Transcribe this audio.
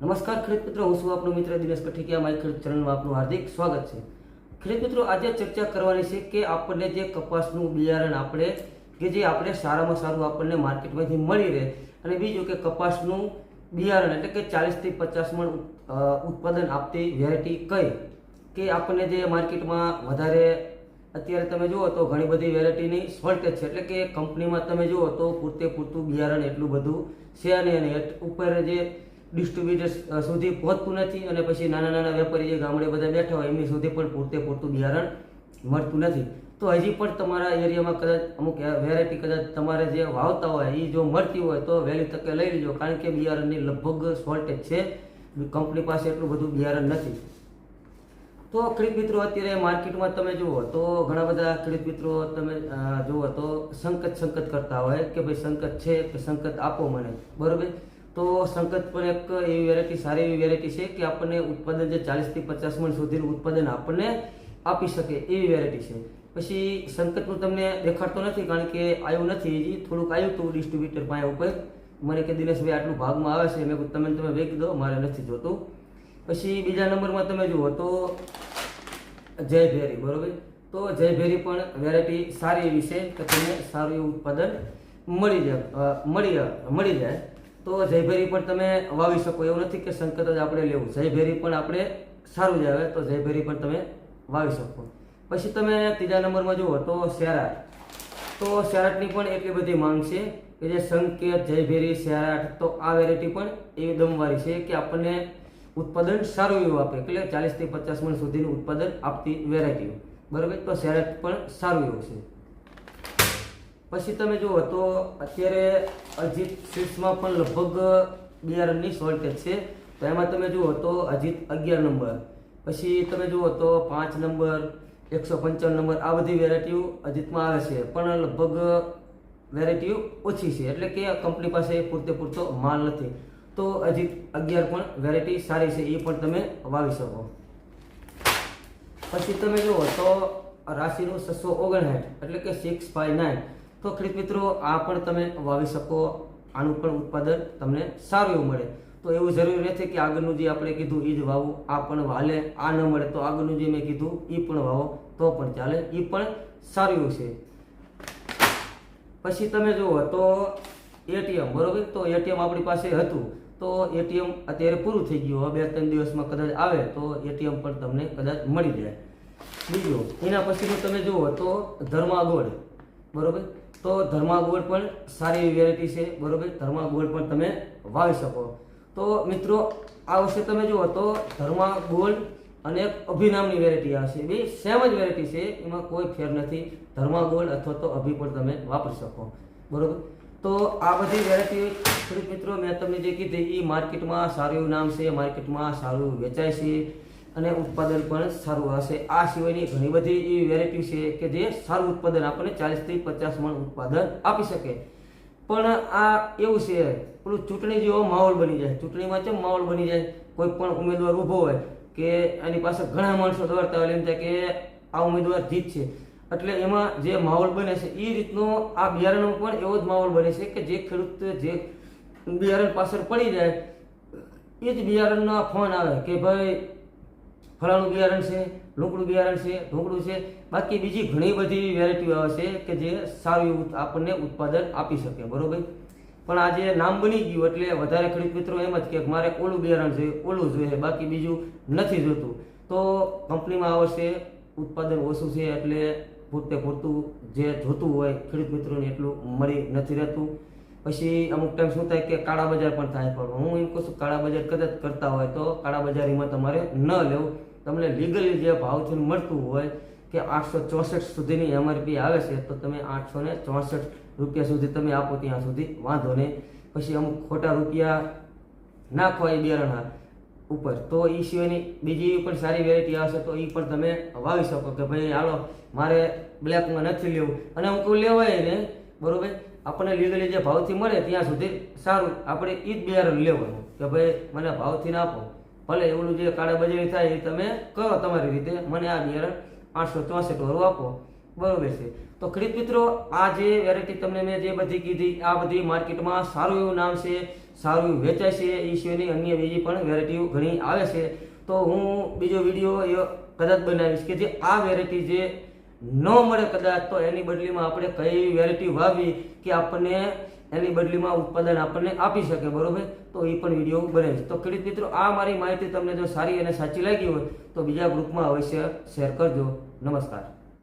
નમસ્કાર ખેડૂત મિત્રો, હું છું આપનો મિત્ર દિનેશ કઠિકિયા, મારી ખેડૂત ચેનલમાં આપનું હાર્દિક સ્વાગત છે. ખેડૂત મિત્રો, આજે ચર્ચા કરવાની છે કે આપણને જે કપાસનું બિયારણ આપણે, કે જે આપણે સારામાં સારું આપણને માર્કેટમાંથી મળી રહે, અને બીજું કે કપાસનું બિયારણ એટલે કે ચાલીસથી પચાસ મણ ઉત્પાદન આપતી વેરાયટી કઈ? કે આપણને જે માર્કેટમાં વધારે, અત્યારે તમે જુઓ તો ઘણી બધી વેરાયટીની શોર્ટેજ છે, એટલે કે કંપનીમાં તમે જુઓ તો પૂરતે પૂરતું બિયારણ એટલું બધું છે અને ઉપર જે ડિસ્ટ્રીબ્યુટર સુધી પહોંચતું નથી અને પછી નાના નાના વેપારી જે ગામડે બધા બેઠા હોય, એમની સુધી પણ પૂરતે પૂરતું બિયારણ મળતું નથી. તો હજી પણ તમારા એરિયામાં કદાચ અમુક વેરાયટી કદાચ તમારે જે વાવતા હોય એ જો મળતી હોય તો વહેલી તકે લઈ લેજો, કારણ કે બિયારણની લગભગ શોર્ટેજ છે. કંપની પાસે એટલું બધું બિયારણ નથી. તો ખેડૂત મિત્રો, અત્યારે માર્કેટમાં તમે જુઓ તો ઘણા બધા ખેડૂત મિત્રો તમે જુઓ તો સંકટ સંકટ કરતા હોય કે ભાઈ સંકટ છે કે સંકટ આપો મને. બરોબર? તો સંકત પણ એક એવી વેરાયટી સારી એવી વેરાયટી છે કે આપણને ઉત્પાદન જે ચાલીસથી પચાસ મણ સુધીનું ઉત્પાદન આપણને આપી શકે એવી વેરાયટી છે. પછી સંકટનું તમને દેખાડતો નથી કારણ કે આવ્યું નથી થોડુંક આવ્યું હતું ડિસ્ટ્રીબ્યુટર પાસે ઉપર. મને કે દિનેશભાઈ આટલું ભાગમાં આવે છે. મેં તમે તમે વેચી દો, મારે નથી જોતું. પછી બીજા નંબરમાં તમે જુઓ તો જય ભેરી, બરોબર? તો જય ભેરી પણ વેરાયટી સારી એવી છે કે તમને સારું એવું ઉત્પાદન મળી જાય મળી મળી જાય. તો જય ભેરી પણ તમે વાવી શકો. એવું નથી કે સંકટ જ આપણે લેવું. જય ભેરી પણ આપણે સારું જ આવે તો જય ભેરી પણ તમે વાવી શકો. પછી તમે ત્રીજા નંબરમાં જુઓ તો શેરાટ. તો શેરાટની પણ એટલી બધી માંગ છે કે જે સંકેત, જયભેરી, શેરાટ તો આ વેરાયટી પણ એવી દમવાળી છે કે આપણને ઉત્પાદન સારું એવું આપે. એટલે ચાલીસથી પચાસ મણ સુધીનું ઉત્પાદન આપતી વેરાયટી બરાબર? તો શેરાટ પણ સારું એવું છે. પછી તમે જુઓ તો અત્યારે અજીત સ્વીટ્સમાં પણ લગભગ બિયારણની શોર્ટેજ છે. તો એમાં તમે જુઓ તો અજીત અગિયાર નંબર, પછી તમે જુઓ તો પાંચ નંબર, એકસો પંચાવન નંબર, આ બધી વેરાયટીઓ અજીતમાં આવે છે. પણ લગભગ વેરાયટીઓ ઓછી છે. એટલે કે કંપની પાસે પૂરતે પૂરતો માલ નથી. તો અજીત અગિયાર પણ વેરાયટી સારી છે, એ પણ તમે વાવી શકો. પછી તમે જુઓ તો રાશિનું છસો ઓગણસાઠ, એટલે કે સિક્સ ફાઈવ નાઇન તો ખેડૂત મિત્રો, આ પણ તમે વાવી શકો. આનું પણ ઉત્પાદન તમને સારું એવું મળે. તો એવું જરૂરી નથી કે આગળનું જે આપણે કીધું એ જ વાવો. આ પણ વાલે, આ ન મળે તો આગળનું જે મેં કીધું એ પણ વાવો. તો પણ ચાલે એ પણ સારું એવું છે. પછી તમે જુઓ, તો એટીએમ, બરોબર? તો એટીએમ આપણી પાસે હતું. તો એટીએમ અત્યારે પૂરું થઈ ગયું. બે ત્રણ દિવસમાં કદાચ આવે, તો એટીએમ પણ તમને કદાચ મળી જાય. બીજું, એના પછીનું તમે જુઓ, તો ધર્માગોળ, બરોબર? તો ધર્માગોળ પણ સારી એવી વેરાયટી છે, બરોબર? ધર્માગોળ પણ તમે વાવી શકો. તો મિત્રો, આ વર્ષે તમે જુઓ તો ધર્મા ગોળ અને એક અભિનામની વેરાયટી આવશે બે સેમ જ વેરાયટી છે, એમાં કોઈ ફેર નથી. ધર્માગોળ અથવા તો અભિ પણ તમે વાપરી શકો. બરાબર? તો આ બધી વેરાયટી મિત્રો મેં તમને જે કીધી એ માર્કેટમાં સારું નામ છે માર્કેટમાં સારું વેચાય છે. અને ઉત્પાદન પણ સારું હશે. આ સિવાયની ઘણી બધી એવી વેરાયટી છે કે જે સારું ઉત્પાદન આપણને ચાલીસથી પચાસ મણ ઉત્પાદન આપી શકે. પણ આ એવું છે, પેલું ચૂંટણી જેવો માહોલ બની જાય. ચૂંટણીમાં કેમ માહોલ બની જાય? કોઈ પણ ઉમેદવાર ઊભો હોય કે એની પાસે ઘણા માણસો દોડતા હોય, એમ થાય કે આ ઉમેદવાર જીતશે એટલે એમાં જે માહોલ બને છે એ રીતનો આ બિયારણનો પણ એવો જ માહોલ બને છે કે જે ખેડૂત, જે બિયારણ પાછળ પડી જાય, એ જ બિયારણનો ફોન આવે કે ભાઈ ફલાણું બિયારણ છે લૂંકડું બિયારણ છે, ઢોકળું છે, બાકી બીજી ઘણી બધી વેરાયટીઓ આવે છે કે જે સારું એવું આપણને ઉત્પાદન આપી શકે, બરોબર? પણ આજે નામ બની ગયું એટલે વધારે ખેડૂત મિત્રો એમ જ કે મારે ઓલું બિયારણ જોઈએ, ઓલું જોઈએ, બાકી બીજું નથી જોતું. તો કંપનીમાં આ વર્ષે ઉત્પાદન ઓછું છે એટલે પૂરતે પૂરતું જે જોતું હોય ખેડૂત મિત્રોને એટલું મળી નથી રહેતું. પછી અમુક ટાઈમ શું થાય કે કાળા બજાર પણ થાય પણ હું એમ કહું છું, કાળા બજાર કદાચ કરતા હોય તો કાળા બજારીમાં તમારે ન લેવું. તમને લીગલી જે ભાવથી મળતું હોય કે આઠસો ચોસઠ સુધીની એમઆરપી આવે છે, તો તમે આઠસો ને ચોસઠ રૂપિયા સુધી તમે આપો ત્યાં સુધી, વાંધો નહીં. પછી અમુક ખોટા રૂપિયા નાખો એ બિયારણના ઉપર. તો એ સિવાયની બીજી પણ સારી વેરાયટી આવશે, તો એ પણ તમે વાવી શકો કે ભાઈ હાલો, મારે બ્લેકમાં નથી લેવું. અને અમુક લેવાય ને. બરોબર? આપણને લીગલી જે ભાવથી મળે ત્યાં સુધી સારું. આપણે એ જ બિયારણ લેવાનું. કે ભાઈ મને ભાવથી ના આપો. ભલે એવડું જે કાળા બજારી થાય એ તમે કરો તમારી રીતે. મને આ બિયારણ પાંચસો ચોસઠ વાળું આપો. બરોબર છે. તો ખરીદ મિત્રો, આ જે વેરાયટી તમને મેં જે બધી કીધી, આ બધી માર્કેટમાં સારું એવું નામ છે, સારું એવું વેચાય છે, એ સિવાયની અન્ય બીજી પણ વેરાયટીઓ ઘણી આવે છે. તો હું બીજો વીડિયો એ કદાચ બનાવીશ કે જે આ વેરાયટી જે ન મળે કદાચ, તો એની બદલીમાં આપણે કઈ વેરાયટી વાવી કે આપણને એની બદલીમાં ઉત્પાદન આપણને આપી શકે, બરાબર? તો એ પણ વીડિયો બને છે. તો ખેડૂત મિત્રો, આ મારી માહિતી તમને જો સારી અને સાચી લાગી હોય, તો બીજા ગ્રુપમાં અવશ્ય શેર કરજો. નમસ્કાર.